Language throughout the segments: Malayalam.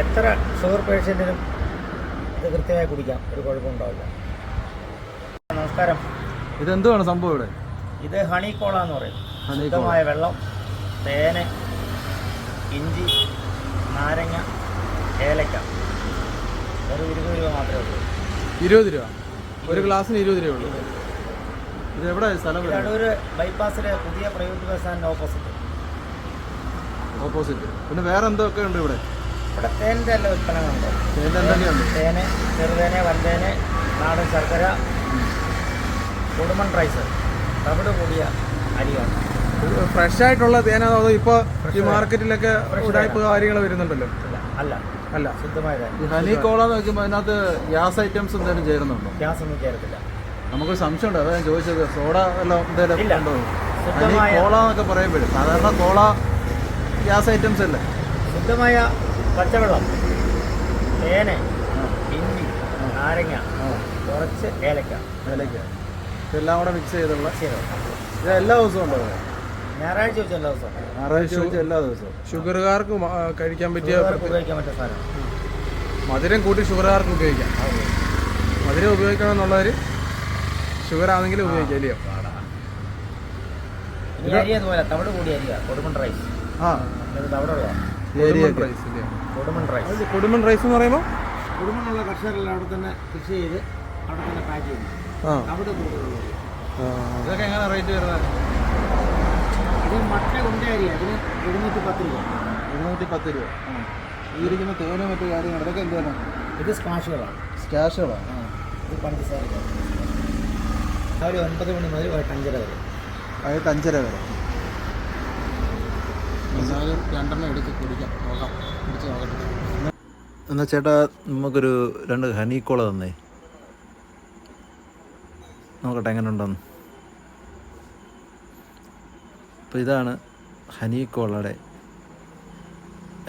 എത്ര ഷുഗർ പേഷ്യന്റിനും ഇത് കൃത്യമായി കുടിക്കാം. ഒരു കുഴപ്പമുണ്ടാവില്ല. നമസ്കാരം. ഇതെന്തുവാണ് സംഭവം ഇവിടെ? ഇത് ഹണി കോള എന്ന് പറയും. ശുദ്ധമായ വെള്ളം തേന് ഇഞ്ചി നാരങ്ങ ഏലക്ക. ഒരു ഇരുപത് രൂപ മാത്രമേ ഉള്ളൂ. ഇരുപത് രൂപ? ഒരു ഗ്ലാസ്സിന് ഇരുപത് രൂപ ഉള്ളൂ? ഇത് എവിടെ സ്ഥലം ഇത് ബൈപ്പാസിലെ പുതിയ പ്രൈവറ്റ് ബസ് സ്റ്റാൻഡിന്റെ ഓപ്പോസിറ്റ് ഓപ്പോസിറ്റ് പിന്നെ വേറെ എന്തൊക്കെ ഉണ്ട് ഇവിടെ? ഇവിടെ തേനിന്റെ എല്ലാ ഉൽപ്പന്നങ്ങളുണ്ട്. തേന് ചെറുതേന് വൻതേന് നാടൻ ശർക്കര കുടുംബൻ റൈസ് തവിട് കൂടിയ അരിയാണ്. ഫ്രഷ് ആയിട്ടുള്ള തേനാണോ അതോ ഇപ്പോൾ ഈ മാർക്കറ്റിലൊക്കെ ഉടായ്പ കാര്യങ്ങൾ വരുന്നുണ്ടല്ലോ? അല്ല. അല്ല. ശുദ്ധമായ ഹണി കോള എന്ന് വെക്കുമ്പോൾ അതിനകത്ത് ഗ്യാസ് ഐറ്റംസ് എന്തെങ്കിലും ചേരുന്നുണ്ടോ? ഗ്യാസ് ഒന്നും ചേരത്തില്ല. നമുക്ക് സംശയമുണ്ട്. അതാ ഞാൻ ചോദിച്ചത്. സോഡ എല്ലാം എന്തെങ്കിലും ഹനി ഉണ്ടോ? ഹണി ശുദ്ധമായ കോള എന്നൊക്കെ പറയുമ്പോഴും സാധാരണ കോള ഗ്യാസ് ഐറ്റംസ് അല്ലേ? ശുദ്ധമായ പച്ചവെള്ളം തേന ഇഞ്ചി നാരങ്ങ കുറച്ച് ഏലക്ക. ഏലക്ക. ഇതെല്ലാം കൂടെ മിക്സ് ചെയ്തുള്ള ഇത് എല്ലാ ദിവസവും ഉണ്ടോ? ഞായറാഴ്ച വെച്ച് എല്ലാ ദിവസവും. ഞായറാഴ്ച വെച്ച് എല്ലാ ദിവസവും. ഷുഗറുകാർക്ക് കഴിക്കാൻ പറ്റിയ ഉപയോഗിക്കാൻ പറ്റിയ സാധനം. മധുരം കൂട്ടി ഷുഗറുകാർക്ക് ഉപയോഗിക്കാം. മധുരം ഉപയോഗിക്കണം എന്നുള്ളവർ ഷുഗർ ആണെങ്കിലും ഉപയോഗിക്കാം ഇല്ലയോ ഈ അരി അതുപോലെ തവിട് കൂടിയ അരിയാ കൊടുക്കണ്ട റൈസ് ആ. തവിടുള്ള കൊടുമൺ റൈസ് കൊടുമൺ റൈസ് എന്ന് പറയുമ്പോൾ കൊടുമണ്ണുള്ള കർഷകരെല്ലാം അവിടെ തന്നെ കൃഷി ചെയ്ത് അവിടെ തന്നെ പാക്ക് ചെയ്യുന്നു. ആ. തവിട് ഇതൊക്കെ എങ്ങനെ റേറ്റ് വരുന്നത് ഇത് മട്ട കൊണ്ട അരി അതിന് എഴുന്നൂറ്റി പത്ത് രൂപ. ഇരുന്നൂറ്റി പത്ത് രൂപ ഈ ഇരിക്കുന്ന തേനും മറ്റു കാര്യങ്ങൾ ഇതൊക്കെ എന്താണ് ഇത് സ്കാഷുകളാണ് സ്കാഷുകളാണ് ആ. ഇത് പഞ്ചസാര രാവിലെ ഒൻപത് മണി മുതൽ വൈകിട്ട് അഞ്ചര വരെ. വൈകിട്ട് അഞ്ചര വരെ. എന്തായാലും രണ്ടെണ്ണം എടുത്ത് കുടിക്കാം. നോക്കാം. കുടിച്ച് നോക്കട്ടെ. ചേട്ടാ നമുക്കൊരു രണ്ട് ഹണി കോള തന്നേ. നോക്കട്ടെ എങ്ങനെ ഉണ്ടോന്ന് അപ്പോൾ ഇതാണ് ഹണി കോളയുടെ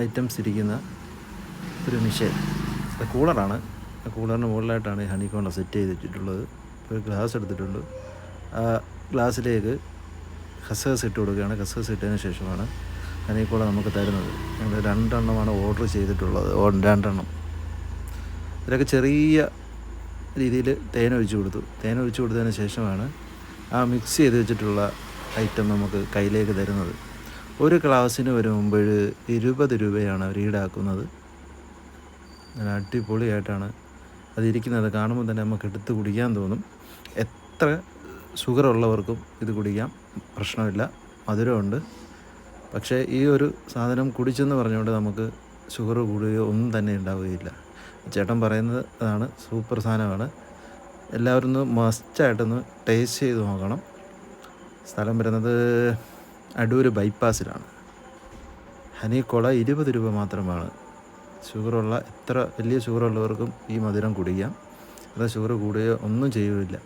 ഐറ്റംസ് ഇരിക്കുന്ന ഒരു മിഷേൻ. കൂളറാണ്. കൂളറിന് മുകളിലായിട്ടാണ് ഈ ഹണി കോള സെറ്റ് ചെയ്തിട്ടുള്ളത്. ഒരു ഗ്ലാസ് എടുത്തിട്ടുണ്ട്. ആ ഗ്ലാസ്സിലേക്ക് ഹസ്സസ് ഇട്ട് കൊടുക്കുകയാണ്. ഹസ്സസ് ഇട്ടതിന് ശേഷമാണ് ഹണി കൂടെ നമുക്ക് തരുന്നത്. ഞങ്ങൾ രണ്ടെണ്ണമാണ് ഓർഡർ ചെയ്തിട്ടുള്ളത്. രണ്ടെണ്ണം. ഇതിലൊക്കെ ചെറിയ രീതിയിൽ തേൻ ഒഴിച്ചു കൊടുത്തു. തേൻ ഒഴിച്ചു കൊടുത്തതിന് ശേഷമാണ് ആ മിക്സ് ചെയ്ത് വെച്ചിട്ടുള്ള ഐറ്റം നമുക്ക് കയ്യിലേക്ക് തരുന്നത്. ഒരു ക്ലാസ്സിന് വരുമ്പോൾ ഇരുപത് രൂപയാണ് അവർ ഈടാക്കുന്നത്. നല്ല അടിപൊളിയായിട്ടാണ് അതിരിക്കുന്നത്. കാണുമ്പോൾ തന്നെ നമുക്ക് എടുത്ത് കുടിക്കാൻ തോന്നും. എത്ര ഷുഗർ ഉള്ളവർക്കും ഇത് കുടിക്കാം. പ്രശ്നമില്ല. മധുരമുണ്ട്. പക്ഷേ ഈ ഒരു സാധനം കുടിച്ചെന്ന് പറഞ്ഞുകൊണ്ട് നമുക്ക് ഷുഗർ കൂടുകയോ ഒന്നും തന്നെ ഉണ്ടാവുകയില്ല. ചേട്ടൻ പറയുന്നത് അതാണ് സൂപ്പർ സാധനമാണ്. എല്ലാവരും ഒന്ന് മസ്റ്റായിട്ടൊന്ന് ടേസ്റ്റ് ചെയ്ത് നോക്കണം. സ്ഥലം വരുന്നത് അടൂർ ബൈപ്പാസിലാണ് ഹനി കൊള ഇരുപത് രൂപ മാത്രമാണ്. ഷുഗറുള്ള എത്ര വലിയ ഷുഗറുള്ളവർക്കും ഈ മധുരം കുടിക്കാം. അത് ഷുഗർ കൂടുകയോ ഒന്നും ചെയ്യുകയില്ല.